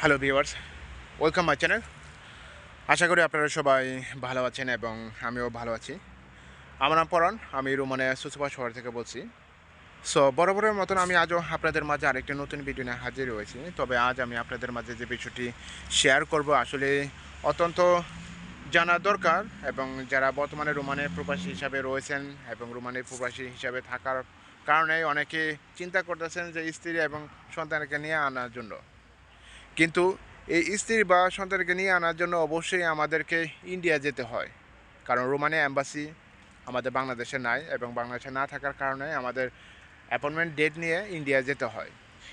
Hello viewers welcome my channel আশা করি আপনারা সবাই ভালো আছেন এবং আমিও ভালো আছি। আমার নাম পরাণ, আমি রোমানে সুসুপা শহর থেকে বলছি। সো বরাবরের মতন আমি আজও আপনাদের মাঝে আরেকটি নতুন ভিডিও নিয়ে হাজির হয়েছি। তবে আজ আমি আপনাদের মাঝে যে বিষয়টি শেয়ার করব আসলে অত্যন্ত জানা দরকার এবং যারা বর্তমানে রোমানে প্রবাসী হিসাবে রয়েছেন এবং রোমানে প্রবাসী হিসাবে থাকার কারণে অনেকে চিন্তা করতেছেন যে স্ত্রী এবং সন্তানকে নিয়ে আনার জন্য। কিন্তু এই স্ত্রী বা সন্তানকে নিয়ে আনার জন্য অবশ্যই আমাদেরকে ইন্ডিয়া যেতে হয়। কারণ রোমানিয়া অ্যাম্বাসি আমাদের বাংলাদেশে নাই এবং বাংলাদেশে না থাকার কারণে আমাদের অ্যাপয়েন্টমেন্ট ডেট নিয়ে ইন্ডিয়া যেতে হয়।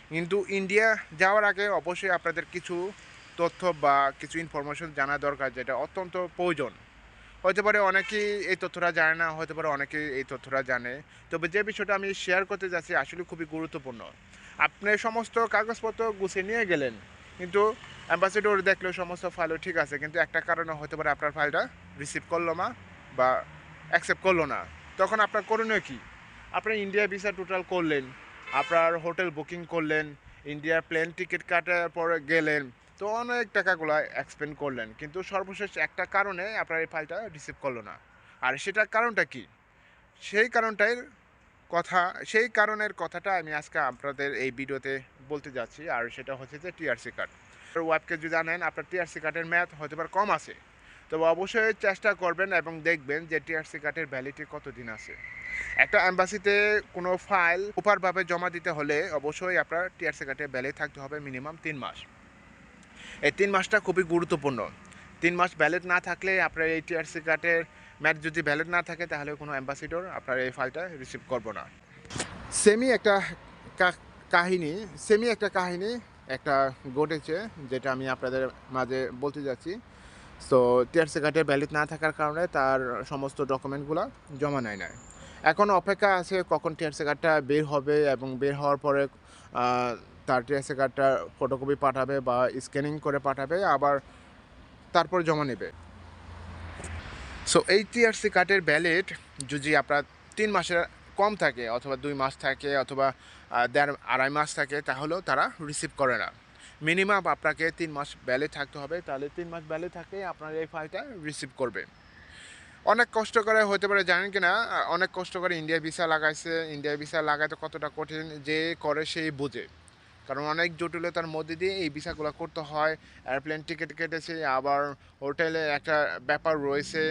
কিন্তু ইন্ডিয়া যাওয়ার আগে অবশ্যই আপনাদের কিছু তথ্য বা কিছু ইনফরমেশন জানা দরকার যেটা অত্যন্ত প্রয়োজন। হতে পারে অনেকেই এই তথ্যটা জানে না হতে পারে অনেকেই এই তথ্যটা জানে। তবে যে বিষয়টা আমি শেয়ার করতে যাচ্ছি আসলে খুবই গুরুত্বপূর্ণ। আপনি সমস্ত কাগজপত্র গুছিয়ে নিয়ে গেলেন। কিন্তু অ্যাম্বাসেডর দেখলেও সমস্ত ফাইলও ঠিক আছে, কিন্তু একটা কারণে হতে পারে আপনার ফাইলটা রিসিভ করল না বা অ্যাকসেপ্ট করল না। তখন আপনার করণীয় কী? আপনার ইন্ডিয়া ভিসা টোটাল করলেন, আপনার হোটেল বুকিং করলেন ইন্ডিয়ার প্লেন টিকিট কাটার পরে গেলেন, তো অনেক টাকাগুলো এক্সপেন্ড করলেন, কিন্তু সর্বশেষ একটা কারণে আপনার এই ফাইলটা রিসিভ করল না। আর সেটার কারণটা কি? সেই কারণটাই কথা, সেই কারণের কথাটা আমি আজকে আপনাদের এই ভিডিওতে বলতে যাচ্ছি, আর সেটা হচ্ছে যে টিআরসি কার্ড ওয়েবকে যদি জানেন আপনার টিআরসি কার্ডের ম্যাথ হয়তো বা কম আছে। তবে অবশ্যই চেষ্টা করবেন এবং দেখবেন যে টিআরসি কার্ডের ভ্যালিডিটি কতদিন আছে। একটা অ্যাম্বাসিতে কোনো ফাইল প্রপারভাবে জমা দিতে হলে অবশ্যই আপনার টিআরসি কার্ডের ভ্যালিড থাকতে হবে মিনিমাম তিন মাস। এই তিন মাসটা খুবই গুরুত্বপূর্ণ। তিন মাস ভ্যালিড না থাকলে আপনার এই টিআরসি কার্ডের ম্যাথ যদি ভ্যালিড না থাকে, তাহলে কোনো অ্যাম্বাসিডর আপনার এই ফাইলটা রিসিভ করব না। সেমি একটা কাহিনী সেমি একটা কাহিনী, একটা ঘটেছে, যেটা আমি আপনাদের মাঝে বলতে যাচ্ছি। সো টিআরসি কার্ডের ভ্যালিড না থাকার কারণে তার সমস্ত ডকুমেন্টগুলো জমা নেয় না এখন অপেক্ষা আছে কখন টিআরসি কার্ডটা বের হবে এবং বের হওয়ার পরে তার টিআরসি কার্ডটা ফটোকপি পাঠাবে বা স্ক্যানিং করে পাঠাবে, আবার তারপর জমা নেবে। সো এই টিআরসি কার্ডের ভ্যালিড যদি আপনার তিন মাসের কম থাকে অথবা দুই মাস থাকে অথবা দেড়, আড়াই মাস থাকে, তাহলেও তারা রিসিভ করে না। মিনিমাম আপনাকে তিন মাস ব্যালে থাকতে হবে, তাহলে তিন মাস ব্যালে থাকে আপনার এই ফাইলটা রিসিভ করবে। অনেক কষ্ট করে হতে পারে, জানেন কি না অনেক কষ্ট করে ইন্ডিয়া ভিসা লাগাইছে ইন্ডিয়া ভিসা লাগাইতে কতটা কঠিন, যে করে সেই বুঝে। কারণ অনেক জটিলতার মধ্যে দিয়ে এই ভিসাগুলো করতে হয়। এয়ারপ্লেন টিকিট কেটেছে, আবার হোটেলে একটা ব্যাপার রয়েছে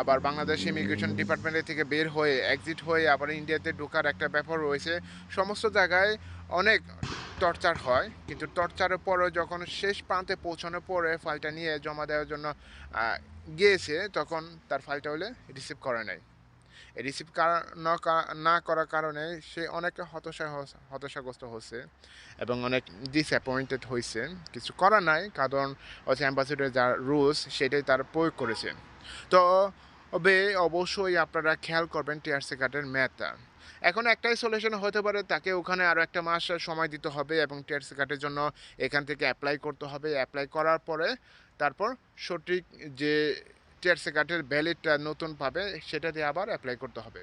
আবার বাংলাদেশ ইমিগ্রেশন ডিপার্টমেন্টের থেকে বের হয়ে এক্সিট হয়ে আবার ইন্ডিয়াতে ঢোকার একটা ব্যাপার রয়েছে। সমস্ত জায়গায় অনেক টর্চার হয়, কিন্তু টর্চারের পরে যখন শেষ প্রান্তে পৌঁছানোর পরে ফাইলটা নিয়ে জমা দেওয়ার জন্য গিয়েছে, তখন তার ফাইলটা হলে রিসিভ করে নাই। রিসিভ না করার কারণে সে অনেকটা হতাশা হতাশাগ্রস্ত হচ্ছে এবং অনেক ডিসঅ্যাপয়েন্টেড হয়েছে কিছু করার নাই, কারণ হচ্ছে অ্যাম্বাসিডার যা রুলস সেটাই তার প্রয়োগ করেছে। তো তবে অবশ্যই আপনারা খেয়াল করবেন টিআরসি কার্ডের ম্যাথটা এখন একটাই সলিউশন হতে পারে, তাকে ওখানে আরও একটা মাস সময় দিতে হবে এবং টিআরসি কার্ডের জন্য এখান থেকে অ্যাপ্লাই করতে হবে। অ্যাপ্লাই করার পরে তারপর সঠিক যে টিআরসি কার্ডের ভ্যালিডটা নতুন পাবে, সেটা দিয়ে আবার অ্যাপ্লাই করতে হবে।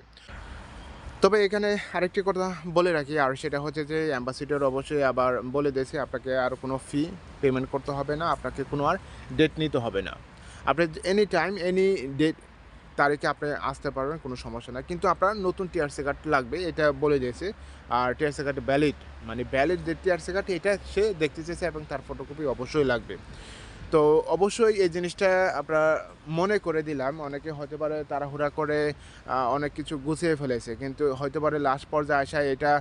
তবে এখানে আরেকটি কথা বলে রাখি, আর সেটা হচ্ছে যে অ্যাম্বাসিডর অবশ্যই আবার বলে দিয়েছে, আপনাকে আর কোনো ফি পেমেন্ট করতে হবে না, আপনাকে কোনো আর ডেট নিতে হবে না। আপনি এনি টাইম এনি ডেট তারিখে আপনি আসতে পারবেন, কোনো সমস্যা না কিন্তু আপনার নতুন টিআরসি কার্ড লাগবে, এটা বলে দিয়েছে। আর টিআরসি কার্ড ভ্যালিড মানে ভ্যালিড যে টিআরসি কার্ড এটা সে দেখতে চেয়েছে এবং তার ফটোকপি অবশ্যই লাগবে। তো অবশ্যই এই জিনিসটা আমরা মনে করে দিলাম। অনেকে হতে পারে তাড়াহুড়া করে অনেক কিছু গুছিয়ে ফেলেছে। কিন্তু হয়তো পারে লাস্ট পর্যায়ে আসা এটা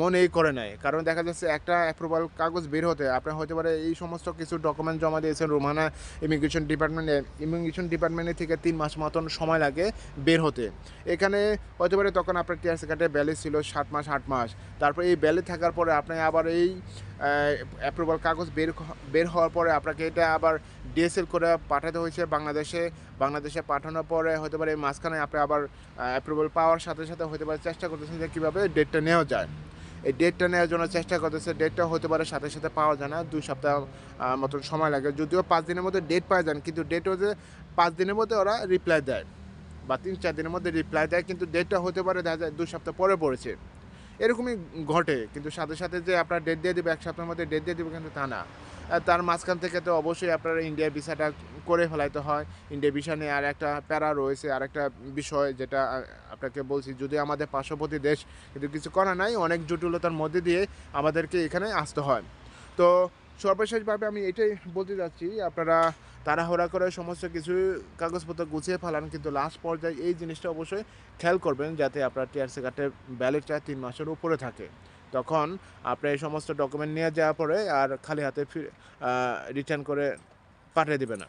মনেই করে নেয় কারণ দেখা যাচ্ছে একটা অ্যাপ্রুভাল কাগজ বের হতে আপনার হতে পারে এই সমস্ত কিছু ডকুমেন্ট জমা দিয়েছেন, রোমানা ইমিগ্রেশন ডিপার্টমেন্টে ইমিগ্রেশন ডিপার্টমেন্টে থেকে তিন মাস মতন সময় লাগে বের হতে। এখানে হতে পারে তখন আপনার টিআরসি কার্ডের ব্যালেন্স ছিল সাত মাস, আট মাস। তারপর এই ব্যালেন্স থাকার পরে আপনি আবার এই অ্যাপ্রুভাল কাগজ বের বের হওয়ার পরে আপনাকে এটা আবার ডিএসএল করে পাঠাতে হয়েছে বাংলাদেশে। বাংলাদেশে পাঠানোর পরে হতে পারে মাঝখানে আপনি আবার অ্যাপ্রুভাল পাওয়ার সাথে সাথে হতে পারে চেষ্টা করতেছেন যে কীভাবে ডেটটা নেওয়া যায়। এই ডেটটা নেওয়ার জন্য চেষ্টা করতেছে ডেটটা হতে পারে সাথে সাথে পাওয়া যায় না, দুই সপ্তাহ মতন সময় লাগে। যদিও পাঁচ দিনের মধ্যে ডেট পাওয়া যান কিন্তু ডেট হচ্ছে পাঁচ দিনের মধ্যে ওরা রিপ্লাই দেয়। বা তিন, চার দিনের মধ্যে রিপ্লাই দেয়, কিন্তু ডেটটা হতে পারে দেখা যায় দুই সপ্তাহ পরে পড়েছে। এরকমই ঘটে। কিন্তু সাথে সাথে যে আপনার ডেট দিয়ে দেবে, এক সপ্তাহের মধ্যে ডেট দিয়ে দেবে কিন্তু তা না। তার মাঝখান থেকে তো অবশ্যই আপনার ইন্ডিয়া ভিসাটা করে ফেলাইতে হয়। ইন্ডিয়া ভিসা নিয়ে আর একটা প্যারা রয়েছে, আর একটা বিষয় যেটা আপনাকে বলছি, যদি আমাদের পার্শ্ববর্তী দেশ কিন্তু কিছু করা নাই, অনেক জটিলতার মধ্যে দিয়ে আমাদেরকে এখানে আসতে হয়। তো সর্বশেষভাবে আমি এটাই বলতে যাচ্ছি, আপনারা তাড়াহুড়া করে সমস্ত কিছু কাগজপত্র গুছিয়ে ফেলান, কিন্তু লাস্ট পর্যায়ে এই জিনিসটা অবশ্যই খেয়াল করবেন যাতে আপনার টিআরসি কার্ডের ব্যালেটটা তিন মাসের উপরে থাকে। তখন আপনি এই সমস্ত ডকুমেন্ট নিয়ে যাওয়ার পরে আর খালি হাতে রিটার্ন করে পাঠিয়ে দেবে না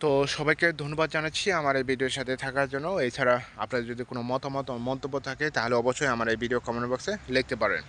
তো সবাইকে ধন্যবাদ জানাচ্ছি আমার এই ভিডিওর সাথে থাকার জন্য। এছাড়া আপনার যদি কোনো মতামত মন্তব্য থাকে, তাহলে অবশ্যই আমার এই ভিডিও কমেন্ট বক্সে লিখতে পারেন।